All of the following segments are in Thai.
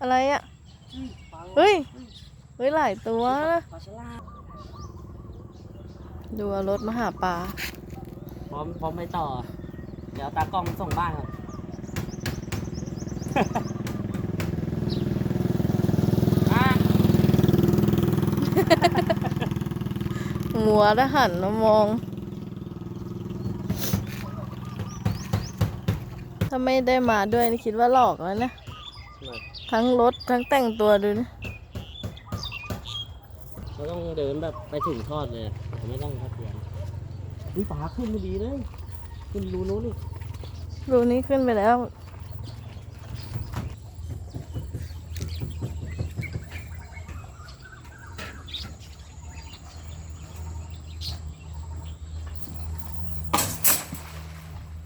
อะไรอะ เฮ้ย เฮ้ย หลายตัวนะปลาฉลาดดูเอารถมาหาปลา พร้อมพร้อมไปต่อ เดี๋ยวตากล้องส่งบ้านก่อนอะหัวทหารมามอง ถ้าไม่ได้มาด้วยนี่คิดว่าหลอกแล้วนะ ทั้งรถทั้งแต่งตัวดูนะเราต้องเดินแบบไปถึงทอดเลยเราไม่ต้องทับเทียนอุ้ยปลาขึ้นไม่ดีเลย ขึ้นรูนู้นนี่รูนี้ขึ้นไปแล้ว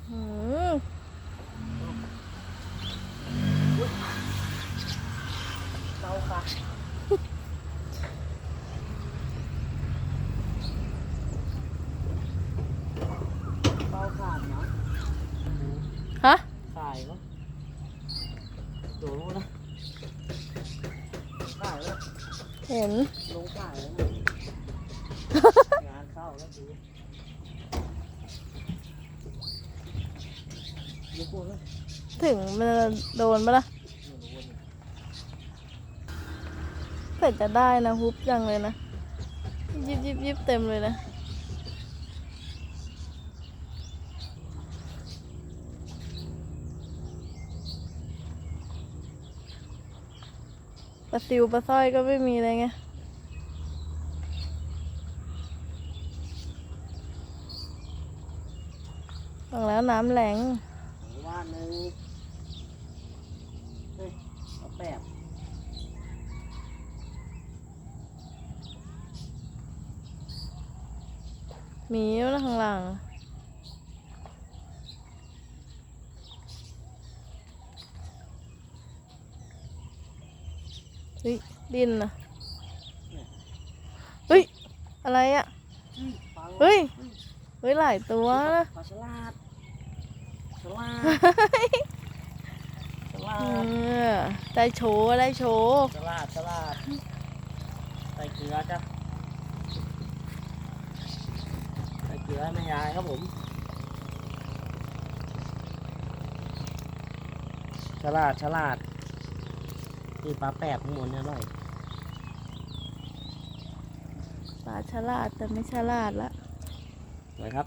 หืม เตาค่ะเตาขาดนะฮะขายปะโดนนะขายแล้วเห็นลงขายแล้วนะงานเข้าแล้วดูยกพวกแล้วถึงมันจะโดนปะล่ะ ไม่รู้ว่าเนี่ย เผื่จะได้นะฮุบจังเลยนะ ยิบยิบยิบเต็มเลยนะ ปลาซิวปลาสร้อยก็ไม่มีเลยไงฟังแล้วน้ำแรงงว่าหนึ่งเฮ้ยเอาแปบ มีอยู่ะข้างหลังเฮ้ยดินนะเฮ้ย อะไรอะ เฮ้ย เฮ้ย หลายตัวนะปลาฉลาดฉลาดฉลาดได้โชว์ ได้โชว์ฉลาดฉลาดใส่เกลือจ้ะใส่เกลือให้แม่ยายครับผมฉลาดฉลาดนี่ปลาแปบข้างบนเนี่ยอร่อยปลาฉลาดแต่ไม่ฉลาดละเลยครับ